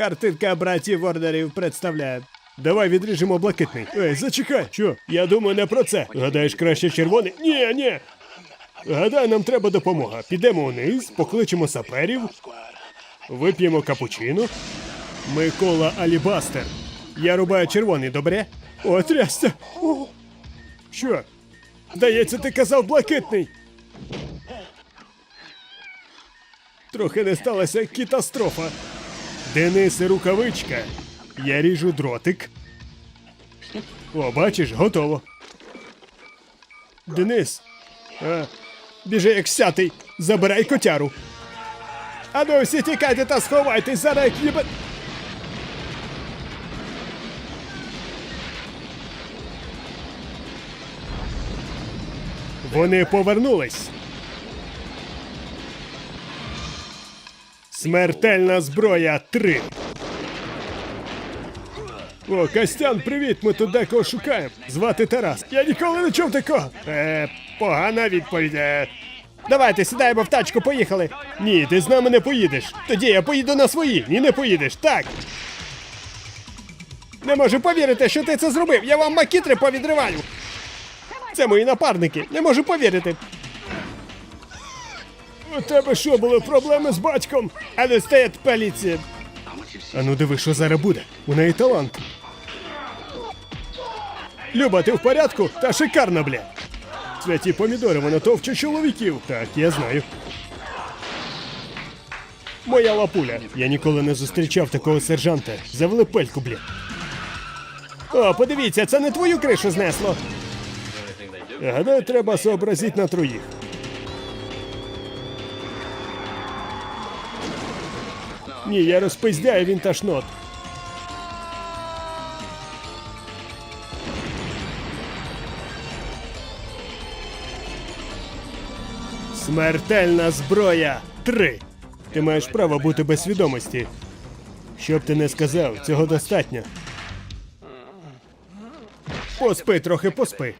Картинка братів Ворнерів представляє. Давай відріжемо блакитний. Ей, зачекай. Що? Я думаю не про це. Гадаєш краще червоний? Ні, ні. Гадаю, нам треба допомога. Підемо вниз, покличемо саперів, вип'ємо капучино. Микола Алібастер. Я рубаю червоний, добре? О, трясся. О. Що? Здається, ти казав блакитний. Трохи не сталася катастрофа. Денис і рукавичка. Я ріжу дротик. О, бачиш, готово. Денис. А, біжи як сятий. Забирай котяру. Ану, всі тікайте та сховайтесь, зараз як. Вони повернулись. Смертельна зброя 3. О, Костян, привіт! Ми тут декого шукаємо. Звати Тарас. Я ніколи не чув такого. Е, погана відповідь. Е. Давайте сідаємо в тачку, поїхали. Ні, ти з нами не поїдеш. Тоді я поїду на свої. Ні, не поїдеш. Так. Не можу повірити, що ти це зробив. Я вам макітри повідриваю. Це мої напарники. Не можу повірити. У тебе що були проблеми з батьком? А не стоять поліція. А ну диви, що зараз буде. У неї талант. Люба, ти в порядку? Та шикарна, бля. Святі помідори, вона товче чоловіків. Так, я знаю. Моя лапуля. Я ніколи не зустрічав такого сержанта. Завели пельку, бля. О, подивіться, це не твою кришу знесло. Гадаю, треба сообразити на троїх. Ні, я розпиздяю він ташнот. Смертельна зброя 3. Ти маєш право бути без свідомості. Що б ти не сказав, цього достатньо. Поспи трохи поспи.